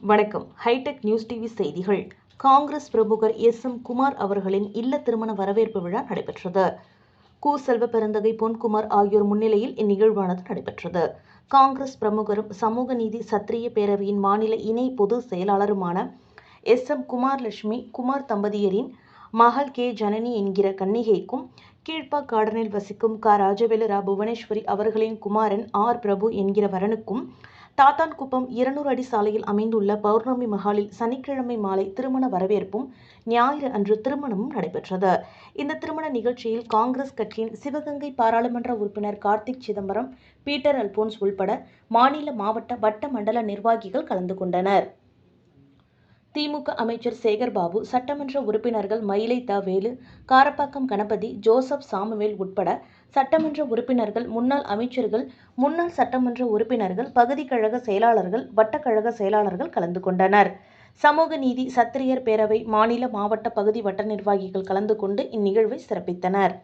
வணக்கம். Hitech news TV செய்திகள். காங்கிரஸ் பிரமுகர் எஸ். எம். குமார் அவர்களின் இல்ல திருமண வரவேற்பு விழா நடைபெற்றது. கு. செல்வ பெருந்தகை பொன்குமார் ஆகியோர் முன்னிலையில் இந்நிகழ்வானது நடைபெற்றது. காங்கிரஸ் பிரமுகரும் சமூக நீதி சத்திரிய பேரவையின் மாநில இணை பொதுச் செயலாளருமான எஸ். எம். குமார் லட்சுமி குமார் தம்பதியரின் மகள் கே. ஜனனி என்கிற கன்னிகைக்கும் கீழ்ப்பா கார்டனில் வசிக்கும் க. ராஜவேலு ரா புவனேஸ்வரி அவர்களின் குமாரன் ஆர். பிரபு என்கிற வரனுக்கும் தாத்தான்குப்பம் இருநூறு அடி சாலையில் அமைந்துள்ள பௌர்ணமி மஹாலில் சனிக்கிழமை மாலை திருமண வரவேற்பும் ஞாயிறு அன்று திருமணமும் நடைபெற்றது. இந்த திருமண நிகழ்ச்சியில் காங்கிரஸ் கட்சியின் சிவகங்கை பாராளுமன்ற உறுப்பினர் கார்த்திக் சிதம்பரம் பீட்டர் அல்போன்ஸ் உள்பட மாநில மாவட்ட வட்ட மண்டல நிர்வாகிகள் கலந்து கொண்டனர். திமுக அமைச்சர் சேகர்பாபு சட்டமன்ற உறுப்பினர்கள் மயிலை த வேலு காரப்பாக்கம் கணபதி ஜோசப் சாமுவேல் உட்பட சட்டமன்ற உறுப்பினர்கள் முன்னாள் அமைச்சர்கள் முன்னாள் சட்டமன்ற உறுப்பினர்கள் பகுதி கழக செயலாளர்கள் வட்டக்கழக செயலாளர்கள் கலந்து கொண்டனர். சமூக நீதி சத்திரியர் பேரவை மாநில மாவட்ட பகுதி வட்ட நிர்வாகிகள் கலந்து கொண்டு இந்நிகழ்வை சிறப்பித்தனர்.